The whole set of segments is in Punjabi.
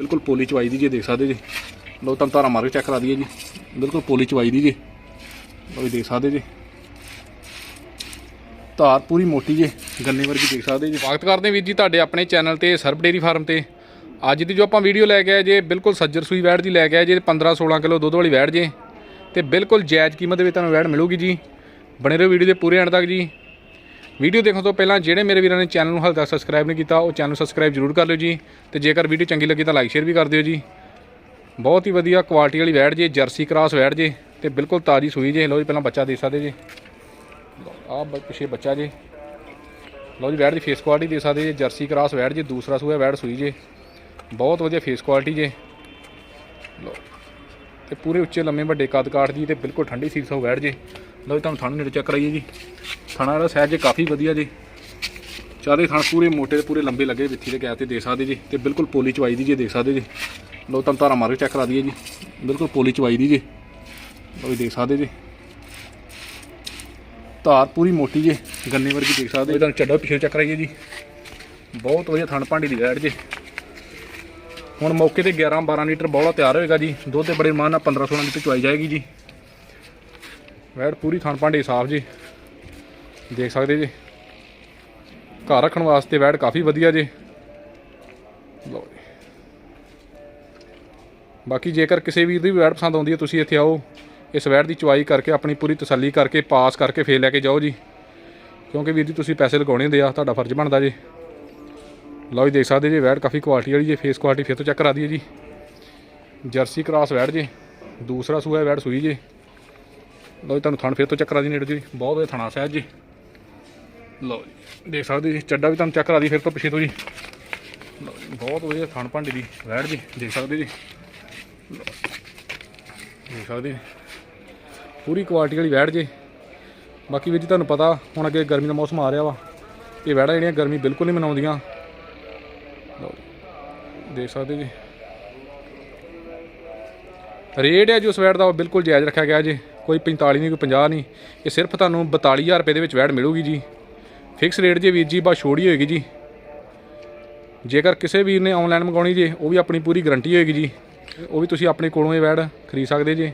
ਬਿਲਕੁਲ ਪੋਲੀ ਚਵਾਈ ਦੀ ਜੇ ਦੇਖ ਸਕਦੇ ਜੀ। ਲੋ ਤੁਹਾਨੂੰ ਤਾਰਾ ਮਾਰ ਕੇ ਚੈੱਕ ਕਰਾ ਦਈਏ ਜੀ। ਬਿਲਕੁਲ ਪੋਲੀ ਚਵਾਈ ਦੀ ਜੇ। ਲੋ ਦੇਖ ਸਕਦੇ ਜੀ। ਧਾਰ ਪੂਰੀ ਮੋਟੀ ਜੇ, ਗੰਨੇ ਵਰਗੀ ਦੇਖ ਸਕਦੇ ਜੀ। ਸਵਾਗਤ ਕਰਦੇ ਵੀਰ ਜੀ ਤੁਹਾਡੇ ਆਪਣੇ ਚੈਨਲ ਤੇ, ਸਰਬ ਡੇਰੀ ਫਾਰਮ ਤੇ। ਅੱਜ ਦੀ ਜੋ ਆਪਾਂ ਵੀਡੀਓ ਲੈ ਕੇ ਆਏ ਜੇ, ਬਿਲਕੁਲ ਸੱਜਰ ਸੂਈ ਵੈੜ ਦੀ ਲੈ ਕੇ ਆਏ ਜੇ 15 16 ਕਿਲੋ ਦੁੱਧ ਵਾਲੀ ਵੈੜ ਜੇ। ਤੇ ਬਿਲਕੁਲ ਜਾਇਜ਼ ਕੀਮਤ ਦੇ ਵਿੱਚ ਤੁਹਾਨੂੰ ਵੈੜ ਮਿਲੂਗੀ ਜੀ। ਬਣੇ ਰਹੋ ਵੀਡੀਓ ਦੇ ਪੂਰੇ ਐਂਡ ਤੱਕ ਜੀ। ਵੀਡੀਓ ਦੇਖਣ ਤੋਂ ਪਹਿਲਾਂ ਜਿਹੜੇ ਮੇਰੇ ਵੀਰਾਂ ਨੇ ਚੈਨਲ ਨੂੰ ਹਾਲੇ ਤੱਕ ਸਬਸਕ੍ਰਾਈਬ ਨਹੀਂ ਕੀਤਾ, ਉਹ ਚੈਨਲ ਸਬਸਕ੍ਰਾਈਬ ਜ਼ਰੂਰ ਕਰ ਲਿਓ ਜੀ ਤੇ ਜੇਕਰ ਵੀਡੀਓ ਚੰਗੀ ਲੱਗੀ ਤਾਂ ਲਾਈਕ ਸ਼ੇਅਰ ਵੀ ਕਰ ਦਿਓ ਜੀ। ਬਹੁਤ ਹੀ ਵਧੀਆ ਕੁਆਲਿਟੀ ਵਾਲੀ ਵੈੜ ਜੇ ਜਰਸੀ ਕ੍ਰਾਸ ਵੈੜ ਜੇ ਤੇ ਬਿਲਕੁਲ ਤਾਜ਼ੀ ਸੂਈ ਜੇ। ਲਓ ਜੀ, ਪਹਿਲਾਂ ਬੱਚਾ ਦੇ ਸਕਦੇ ਜੀ। ਆਹ ਪਿੱਛੇ ਬੱਚਾ ਜੇ। ਲਓ ਜੀ, ਵੈੜ ਦੀ ਫੇਸ ਕੁਆਲਿਟੀ ਦੇ ਸਕਦੇ ਜੇ। ਜਰਸੀ ਕ੍ਰਾਸ ਵੈੜ ਜੇ, ਦੂਸਰਾ ਸੂਆ ਵੈੜ ਸੂਈ ਜੇ। ਬਹੁਤ ਵਧੀਆ ਫੇਸ ਕੁਆਲਿਟੀ ਜੇ। ਲਓ। ਤੇ ਪੂਰੇ ਉੱਚੇ ਲੰਮੇ ਵੱਡੇ ਕੱਦ ਕਾਠ ਦੀ ਤੇ ਬਿਲਕੁਲ ਠੰਡੀ ਸੀਸ ਸੋ ਵੈੜ ਜੇ। ਲਓ ਜੀ, ਤੁਹਾਨੂੰ ਥਣ ਨੇੜੇ ਚੈੱਕ ਕਰਾਈਏ ਜੀ। ਥਣਾ ਦਾ ਸਾਈਜ਼ ਜੇ ਕਾਫੀ ਵਧੀਆ ਜੀ। ਚਾਰੇ ਥਣ ਪੂਰੇ ਮੋਟੇ ਤੇ ਪੂਰੇ ਲੰਬੇ ਲੱਗੇ ਵਿੱਥੀ ਦੇ ਗੈਪ ਤੇ ਦੇਖ ਸਕਦੇ ਜੀ। ਤੇ ਬਿਲਕੁਲ ਪੋਲੀ ਚਵਾਈ ਦੀ ਜੇ, ਦੇਖ ਸਕਦੇ ਜੀ। ਲਓ, ਤੁਹਾਨੂੰ ਧਾਰਾ ਮਾਰ ਕੇ ਚੈੱਕ ਕਰਾ ਦਈਏ ਜੀ। ਬਿਲਕੁਲ ਪੋਲੀ ਚਵਾਈ ਦੀ ਜੇ। ਲਓ ਦੇਖ ਸਕਦੇ ਜੀ। ਧਾਰ ਪੂਰੀ ਮੋਟੀ ਜੇ, ਗੰਨੇ ਵਰਗੀ ਦੇਖ ਸਕਦੇ। ਜੀ, ਤੁਹਾਨੂੰ ਚੱਡਾ ਪਿੱਛੇ ਚੈੱਕ ਕਰਾਈਏ ਜੀ। ਬਹੁਤ ਵਧੀਆ ਥਣ ਭਾਂਡੀ ਦੀ ਵੈੜ ਜੇ। ਹੁਣ ਮੌਕੇ ਤੇ 11 12 ਲੀਟਰ ਬੌਲਾ ਤਿਆਰ ਹੋਏਗਾ ਜੀ। ਦੁੱਧ ਤੇ ਬੜੇ ਮਾਨ ਨਾਲ 15 16 ਲੀਟਰ ਚੁਆਈ ਜਾਏਗੀ ਜੀ। ਵੈੜ ਪੂਰੀ ਥਣ ਭਾਂਡੇ ਸਾਫ਼ ਜੀ। ਦੇਖ ਸਕਦੇ ਜੀ। ਘਰ ਰੱਖਣ ਵਾਸਤੇ ਵੈੜ ਕਾਫੀ ਵਧੀਆ ਜੀ। ਲਓ ਜੀ। ਬਾਕੀ ਜੇਕਰ ਕਿਸੇ ਵੀਰ ਦੀ ਵੀ ਵੈੜ ਪਸੰਦ ਆਉਂਦੀ ਹੈ, ਤੁਸੀਂ ਇੱਥੇ ਆਓ। ਇਸ ਵੈੜ ਦੀ ਚੁਆਈ ਕਰਕੇ, ਆਪਣੀ ਪੂਰੀ ਤਸੱਲੀ ਕਰਕੇ, ਪਾਸ ਕਰਕੇ ਫੇਰ ਲੈ ਕੇ ਜਾਓ ਜੀ। ਕਿਉਂਕਿ ਵੀਰ ਜੀ, ਤੁਸੀਂ ਪੈਸੇ ਲਗਾਉਣੇ ਹੁੰਦੇ ਆ, ਤੁਹਾਡਾ ਫਰਜ਼ ਬਣਦਾ ਜੀ। ਲਓ ਜੀ, ਦੇਖ ਸਕਦੇ ਜੀ ਵੈੜ ਕਾਫੀ ਕੁਆਲਿਟੀ ਵਾਲੀ ਜੀ ਫੇਸ ਕੁਆਲਿਟੀ ਫਿਰ ਤੋਂ ਚੈੱਕ ਕਰਾ ਦਈਏ ਜੀ। ਜਰਸੀ ਕ੍ਰਾਸ ਵੈੜ ਜੀ। ਦੂਸਰਾ ਸੂਆ ਵੈੜ ਸੂਈ ਜੀ। ਲਓ ਜੀ, ਤੁਹਾਨੂੰ ਥਣ ਫਿਰ ਤੋਂ ਚੈੱਕ ਕਰਾ ਦੀ ਨੇੜੇ ਜੀ ਬਹੁਤ ਵਧੀਆ ਥਣਾ ਸਹਿਜ ਜੀ। ਲਓ ਜੀ, ਦੇਖ ਸਕਦੇ ਜੀ, ਚੱਡਾ ਵੀ ਤੁਹਾਨੂੰ ਚੈੱਕ ਕਰਾ ਦੀ ਫਿਰ ਤੋਂ ਪਿੱਛੇ ਤੋਂ ਜੀ। ਲਓ ਜੀ, ਬਹੁਤ ਵਧੀਆ ਥਣ ਭਾਂਡੇ ਦੀ ਵੈੜ ਜੀ, ਦੇਖ ਸਕਦੇ ਜੀ। ਦੇਖ ਸਕਦੇ ਜੀ। ਪੂਰੀ ਕੁਆਲਿਟੀ ਵਾਲੀ ਵੈੜ ਜੀ। ਬਾਕੀ ਵੀਰ ਜੀ, ਤੁਹਾਨੂੰ ਪਤਾ, ਹੁਣ ਅੱਗੇ ਗਰਮੀ ਦਾ ਮੌਸਮ ਆ ਰਿਹਾ ਵਾ। ਇਹ ਵੈੜਾਂ ਜਿਹੜੀਆਂ ਗਰਮੀ ਬਿਲਕੁਲ ਨਹੀਂ ਮਨਾਉਂਦੀਆਂ। ਲਓ ਦੇਖ ਸਕਦੇ ਜੀ। ਰੇਟ ਹੈ ਜੋ ਉਸ ਵੈੜ ਦਾ, ਉਹ ਬਿਲਕੁਲ ਜਾਇਜ਼ ਰੱਖਿਆ ਗਿਆ ਜੀ। ਕੋਈ 45 ਨਹੀਂ, ਕੋਈ 50 ਨਹੀਂ, ਇਹ ਸਿਰਫ ਤੁਹਾਨੂੰ 42000 ਰੁਪਏ ਦੇ ਵਿੱਚ ਵੈੜ ਮਿਲੂਗੀ ਜੀ। ਫਿਕਸ ਰੇਟ ਜੇ ਵੀਰ ਜੀ ਬਾ ਛੋੜੀ ਹੋਏਗੀ ਜੀ। ਜੇਕਰ ਕਿਸੇ ਵੀਰ ਨੇ ਆਨਲਾਈਨ ਮੰਗਾਉਣੀ ਜੇ, ਉਹ ਵੀ ਆਪਣੀ ਪੂਰੀ ਗਾਰੰਟੀ ਹੋਏਗੀ ਜੀ। ਉਹ ਵੀ ਤੁਸੀਂ ਆਪਣੇ ਕੋਲੋਂ ਇਹ ਵੈੜ ਖਰੀਦ ਸਕਦੇ ਜੇ।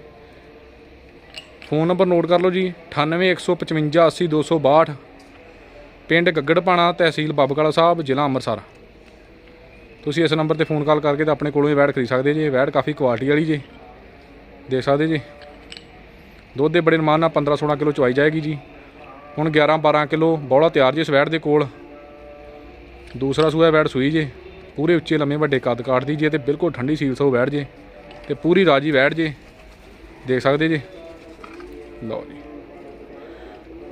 ਫੋਨ ਨੰਬਰ ਨੋਟ ਕਰ ਲਓ ਜੀ 9815580262 ਪਿੰਡ ਗੱਗੜਪਾਣਾ, ਤਹਿਸੀਲ ਬਾਬਕਾਲਾ ਸਾਹਿਬ, ਜ਼ਿਲ੍ਹਾ ਅੰਮ੍ਰਿਤਸਰ। ਤੁਸੀਂ ਇਸ ਨੰਬਰ ਤੇ ਫੋਨ ਕਾਲ ਕਰਕੇ ਤਾਂ ਆਪਣੇ ਕੋਲੋਂ ਇਹ ਵੈੜ ਖਰੀਦ ਸਕਦੇ ਜੇ, ਇਹ ਕਾਫੀ ਕੁਆਲਿਟੀ ਵਾਲੀ ਜੇ। ਦੇਖ ਸਕਦੇ ਜੇ। ਦੁੱਧ ਦੇ ਬੜੇ ਅਨੁਮਾਨ ਨਾਲ 15 16 ਕਿਲੋ ਚਵਾਈ ਜਾਏਗੀ ਜੀ। ਹੁਣ 11 12 ਕਿਲੋ ਬੌਲਾ ਤਿਆਰ ਜੀ ਇਸ ਦੇ ਕੋਲ। ਦੂਸਰਾ ਸੂਆ ਵੈੜ ਸੂਈ ਜੇ, ਪੂਰੇ ਉੱਚੇ ਲੰਮੇ ਵੱਡੇ ਕੱਦ ਕਾਠ ਜੇ ਤੇ ਬਿਲਕੁਲ ਠੰਡੀ ਸੀਲ ਸੋ ਵੈੜ ਜੇ ਤੇ ਪੂਰੀ ਰਾਜੀ ਵੈੜ ਜੇ, ਦੇਖ ਸਕਦੇ ਜੇ? ਲਓ ਜੀ।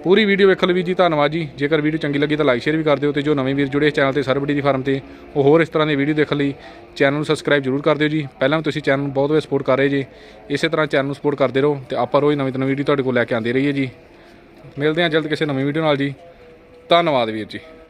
ਪੂਰੀ ਵੀਡੀਓ ਵੇਖਣ ਲਈ ਵੀਰ ਜੀ ਧੰਨਵਾਦ ਜੀ। ਜੇਕਰ ਵੀਡੀਓ ਚੰਗੀ ਲੱਗੀ ਤਾਂ ਲਾਈਕ ਸ਼ੇਅਰ ਵੀ ਕਰ ਦਿਓ ਤੇ ਜੋ ਨਵੇਂ ਵੀਰ ਜੁੜੇ ਚੈਨਲ ਤੇ ਸਰਬੜੀ ਦੀ ਫਾਰਮ ਤੇ, ਉਹ ਹੋਰ ਇਸ ਤਰ੍ਹਾਂ ਦੀ ਵੀਡੀਓ ਦੇਖਣ ਲਈ ਚੈਨਲ ਨੂੰ ਸਬਸਕ੍ਰਾਈਬ ਜ਼ਰੂਰ ਕਰ ਦਿਓ ਜੀ। ਪਹਿਲਾਂ ਵੀ ਤੁਸੀਂ ਚੈਨਲ ਨੂੰ ਬਹੁਤ ਵਧੀਆ ਸਪੋਰਟ ਕਰ ਰਹੇ ਜੀ, ਇਸੇ ਤਰ੍ਹਾਂ ਚੈਨਲ ਨੂੰ ਸਪੋਰਟ ਕਰਦੇ ਰਹੋ ਤੇ ਆਪਾਂ ਰੋਜ਼ ਨਵੀਂ ਤੋਂ ਨਵੀਂ ਵੀਡੀਓ ਤੁਹਾਡੇ ਕੋਲ ਲੈ ਕੇ ਆਉਂਦੇ ਰਹੀਏ ਜੀ। ਮਿਲਦੇ ਹਾਂ ਜਲਦ ਕਿਸੇ ਨਵੀਂ ਵੀਡੀਓ ਨਾਲ ਜੀ। ਧੰਨਵਾਦ ਵੀਰ ਜੀ।